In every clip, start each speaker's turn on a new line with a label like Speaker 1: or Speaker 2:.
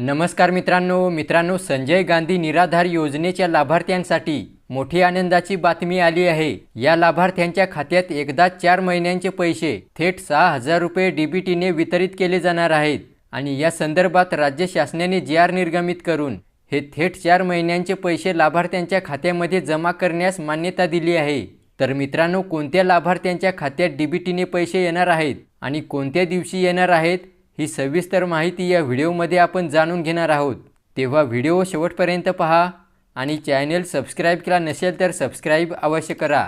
Speaker 1: नमस्कार मित्रांनो मित्रांनो संजय गांधी निराधार योजनेच्या लाभार्थ्यांसाठी मोठी आनंदाची बातमी आली आहे. या लाभार्थ्यांच्या खात्यात एकदा चार महिन्यांचे पैसे थेट सहा हजार रुपये डीबीटीने वितरित केले जाणार आहेत आणि या संदर्भात राज्य शासनाने जी आर निर्गमित करून हे थेट चार महिन्यांचे पैसे लाभार्थ्यांच्या खात्यामध्ये जमा करण्यास मान्यता दिली आहे. तर मित्रांनो कोणत्या लाभार्थ्यांच्या खात्यात डीबीटीने पैसे येणार आहेत आणि कोणत्या दिवशी येणार आहेत? ही सविस्तर माहिती या व्हिडिओमध्ये आपण जाणून घेणार आहोत. तेव्हा व्हिडिओ शेवटपर्यंत पहा आणि चॅनेल सबस्क्राईब केला नसेल तर सबस्क्राईब अवश्य करा.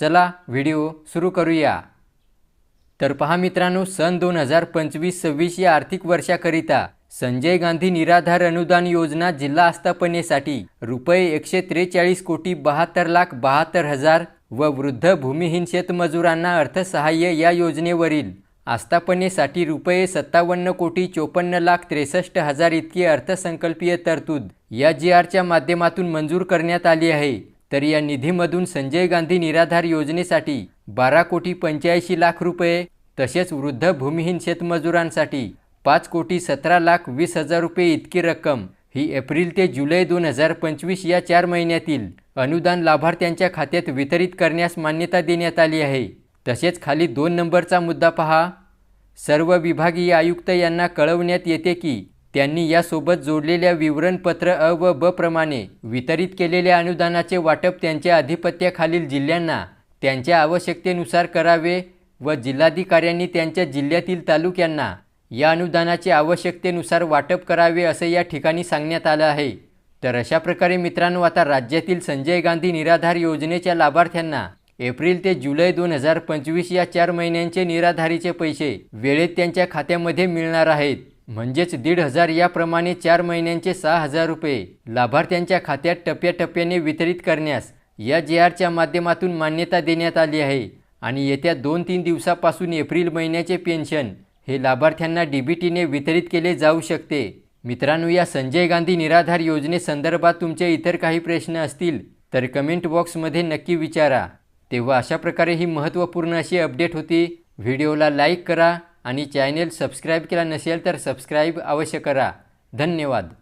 Speaker 1: चला व्हिडिओ सुरू करूया. तर पहा मित्रांनो सन दोन हजार पंचवीस सव्वीस या आर्थिक वर्षाकरिता संजय गांधी निराधार अनुदान योजना जिल्हा आस्थापनेसाठी रुपये एकशे त्रेचाळीस कोटी बहात्तर लाख बहात्तर हजार व वृद्ध भूमिहीन शेतमजुरांना अर्थसहाय्य या योजनेवरील आस्थापनेसाठी रुपये सत्तावन्न कोटी चोपन्न लाख त्रेसष्ट हजार इतकी अर्थसंकल्पीय तरतूद या जी आरच्या माध्यमातून मंजूर करण्यात आली आहे. तर या निधीमधून संजय गांधी निराधार योजनेसाठी बारा कोटी पंच्याऐंशी लाख रुपये तसेच वृद्ध भूमिहीन शेतमजुरांसाठी पाच कोटी सतरा लाख वीस हजार रुपये इतकी रक्कम ही एप्रिल ते जुलै दोन हजार पंचवीस या चार महिन्यातील अनुदान लाभार्थ्यांच्या खात्यात वितरित करण्यास मान्यता देण्यात आली आहे. तसेच खाली दोन नंबरचा मुद्दा पहा. सर्व विभागीय आयुक्त यांना कळवण्यात येते की त्यांनी यासोबत जोडलेल्या विवरणपत्र अ व ब प्रमाणे वितरित केलेल्या अनुदानाचे वाटप त्यांच्या अधिपत्याखालील जिल्ह्यांना त्यांच्या आवश्यकतेनुसार करावे व जिल्हाधिकाऱ्यांनी त्यांच्या जिल्ह्यातील तालुक्यांना या अनुदानाचे आवश्यकतेनुसार वाटप करावे असं या ठिकाणी सांगण्यात आलं आहे. तर अशा प्रकारे मित्रांनो आता राज्यातील संजय गांधी निराधार योजनेच्या लाभार्थ्यांना एप्रिल ते जुलै दोन हजार पंचवीस या चार महिन्यांचे निराधारीचे पैसे वेळेत त्यांच्या खात्यामध्ये मिळणार आहेत. म्हणजेच दीड हजार याप्रमाणे चार महिन्यांचे सहा हजार रुपये लाभार्थ्यांच्या खात्यात टप्प्याटप्प्याने वितरित करण्यास या जे आरच्या माध्यमातून मान्यता देण्यात आली आहे. आणि येत्या दोन तीन दिवसापासून एप्रिल महिन्याचे पेन्शन हे लाभार्थ्यांना डीबीटीने वितरित केले जाऊ शकते. मित्रांनो या संजय गांधी निराधार योजनेसंदर्भात तुमचे इतर काही प्रश्न असतील तर कमेंट बॉक्समध्ये नक्की विचारा. तेव्हा अशा प्रकारे ही महत्त्वपूर्ण अशी अपडेट होती. व्हिडिओला लाईक करा आणि चॅनेल सबस्क्राईब केला नसेल तर सबस्क्राईब अवश्य करा. धन्यवाद.